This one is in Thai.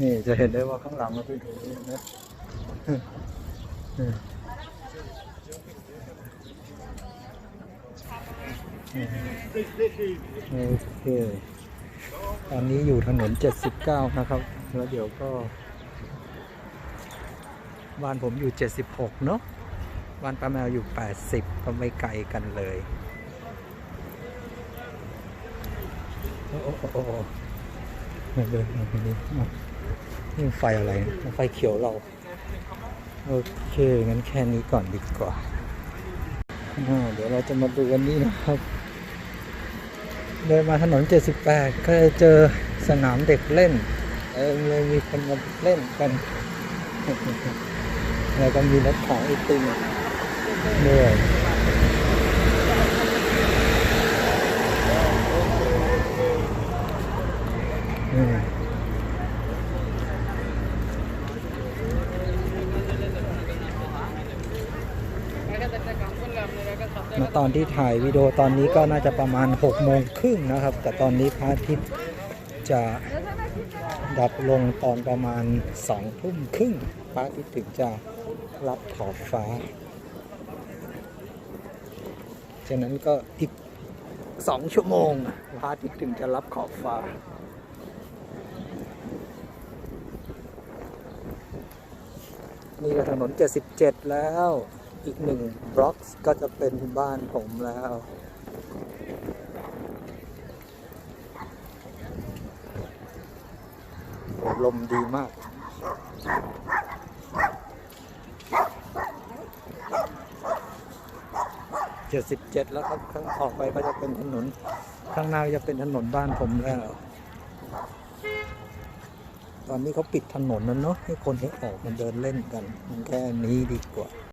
นี่จะเห็นได้ว่าข้างหลังเราไปดูนะโอเคตอนนี้อยู่ถนน 79 นะครับ แล้วเดี๋ยวก็ บ้านผมอยู่ 76 เนอะบ้านป้าแมวอยู่ 80 ก็ไม่ไกลกันเลยโอ้โอ้โอ้โอ้มาเดินมาตรงนี้ นี่ไฟอะไรไฟเขียวเรา โอเค งั้นแค่นี้ก่อนดีกว่า เดี๋ยวเราจะมาดูกันนี้นะครับ เดินมาถนน 78 ก็จะเจอสนามเด็กเล่นเออเลยมีคนมาเล่นกัน แล้วก็มีรถของไอติมด้วยอืม มาตอนที่ถ่ายวิดีโอตอนนี้ก็น่าจะประมาณ6โมงครึ่งนะครับ แต่ตอนนี้พระอาทิตย์จะดับลงตอนประมาณ2ทุ่มครึ่งพระอาทิตย์ถึงจะรับขอบฟ้า ฉะนั้นก็อีก 2 ชั่วโมงพระอาทิตย์ถึงจะรับขอบฟ้านี่ก็ถนน 77 แล้ว อีกหนึ่งบล็อกก็จะเป็นบ้านผมแล้วลมดีมาก77แล้วครับข้างออกไปก็จะเป็นถนน ข้างหน้าจะเป็นถนนบ้านผมแล้ว ตอนนี้เขาปิดถนนแล้วเนาะให้คนให้ออกมาเดินเล่นกัน มันแค่นี้ดีกว่า